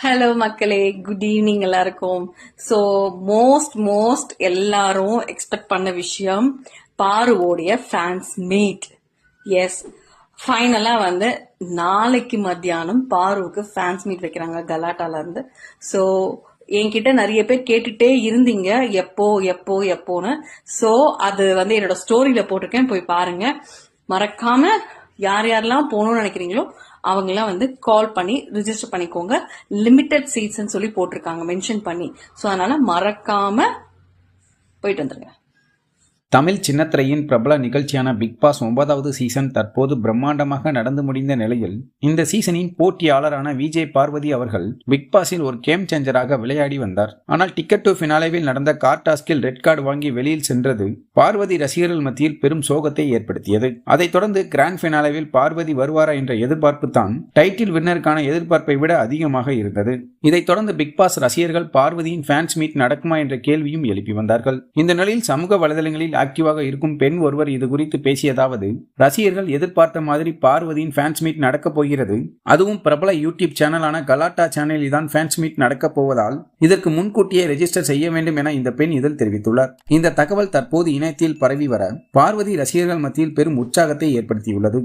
Hello மக்களே. Good evening எல்லாருக்கும். So most most எல்லாரும் எக்ஸ்பெக்ட் பண்ண விஷயம் பாருவோடைய ஃபேன்ஸ் மீட் எஸ் ஃபைனலாக வந்து நாளைக்கு மத்தியானம் பாருவுக்கு ஃபேன்ஸ் மீட் வைக்கிறாங்க கலாட்டாலேருந்து ஸோ என்கிட்ட நிறைய பேர் கேட்டுட்டே இருந்தீங்க. எப்போ எப்போ எப்போன்னு. ஸோ அது வந்து என்னோட ஸ்டோரியில் போட்டிருக்கேன். போய் பாருங்க. மறக்காம யார் யாரெல்லாம் போகணும்னு நினைக்கிறீங்களோ அவங்களாம் வந்து கால் பண்ணி ரிஜிஸ்டர் பண்ணிக்கோங்க. லிமிட்டட் சீட்ஸ்ன்னு சொல்லி போட்டிருக்காங்க மென்ஷன் பண்ணி. ஸோ அதனால மறக்காம போயிட்டு வந்துருங்க. தமிழ் சின்னத்திரையின் பிரபல நிகழ்ச்சியான பிக் பாஸ் ஒன்பதாவது சீசன் தற்போது பிரம்மாண்டமாக நடந்து முடிந்த நிலையில் இந்த சீசனின் போட்டியாளரான விஜய் பார்வதி அவர்கள் பிக் பாஸில் ஒரு கேம் சேஞ்சராக விளையாடி வந்தார். ஆனால் டிக்கெட் டு ஃபினாலேவில் நடந்த கார் டாஸ்கில் ரெட் கார்டு வாங்கி வெளியில் சென்றது பார்வதி ரசிகர்கள் மத்தியில் பெரும் சோகத்தை ஏற்படுத்தியது. அதைத் தொடர்ந்து கிராண்ட் ஃபினாலேவில் பார்வதி வருவாரா என்ற எதிர்பார்ப்பு தான் டைட்டில் வின்னருக்கான எதிர்பார்ப்பை விட அதிகமாக இருந்தது. இதைத் தொடர்ந்து பிக் பாஸ் ரசிகர்கள் பார்வதியின் ஃபேன்ஸ் மீட் நடக்குமா என்ற கேள்வியும் எழுப்பி வந்தார்கள். இந்த நிலையில் சமூக வலைதளங்களில் ஆக்டிவாக இருக்கும் பெண் ஒருவர் இது குறித்து பேசியதாவது ரசிகர்கள் எதிர்பார்த்த மாதிரி பார்வதியின் ஃபேன்ஸ் மீட் நடக்கப் போகிறது. அதுவும் பிரபல யூடியூப் சேனலான கலாட்டா சேனலில் தான் ஃபேன்ஸ் மீட் நடக்கப் போவதால் இதற்கு முன்கூட்டியே ரெஜிஸ்டர் செய்ய வேண்டும் என இந்த பெண் இதில் தெரிவித்துள்ளார். இந்த தகவல் தற்போது இணையத்தில் பரவி வர பார்வதி ரசிகர்கள் மத்தியில் பெரும் உற்சாகத்தை ஏற்படுத்தியுள்ளது.